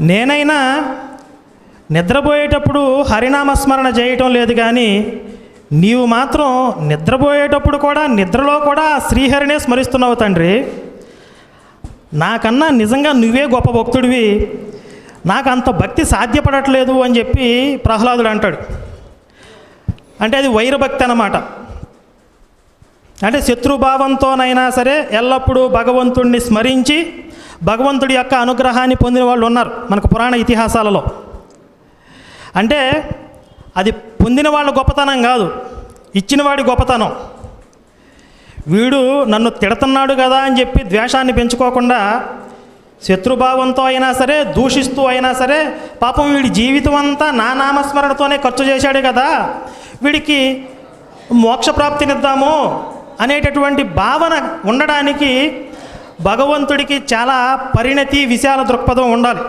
నేనైనా నిద్రపోయేటప్పుడు హరినామస్మరణ చేయటం లేదు కానీ నీవు మాత్రం నిద్రపోయేటప్పుడు కూడా నిద్రలో కూడా శ్రీహరినే స్మరిస్తున్నావు తండ్రి. నాకన్నా నిజంగా నువ్వే గొప్ప భక్తుడివి. నాకు అంత భక్తి సాధ్యపడట్లేదు అని చెప్పి ప్రహ్లాదుడు అంటాడు. అంటే అది వైరభక్తి అన్నమాట. అంటే శత్రుభావంతోనైనా సరే ఎల్లప్పుడూ భగవంతుణ్ణి స్మరించి భగవంతుడి యొక్క అనుగ్రహాన్ని పొందిన వాళ్ళు ఉన్నారు మనకు పురాణ ఇతిహాసాలలో. అంటే అది పొందిన వాళ్ళ గొప్పతనం కాదు ఇచ్చినవాడి గొప్పతనం. వీడు నన్ను తిడుతున్నాడు కదా అని చెప్పి ద్వేషాన్ని పెంచుకోకుండా శత్రుభావంతో అయినా సరే దూషిస్తూ అయినా సరే పాపం వీడి జీవితం అంతా నా నామస్మరణతోనే ఖర్చు చేశాడు కదా. వీడికి మోక్షప్రాప్తినిద్దాము అనేటటువంటి భావన ఉండడానికి భగవంతుడికి చాలా పరిణతి విశాల దృక్పథం ఉండాలి.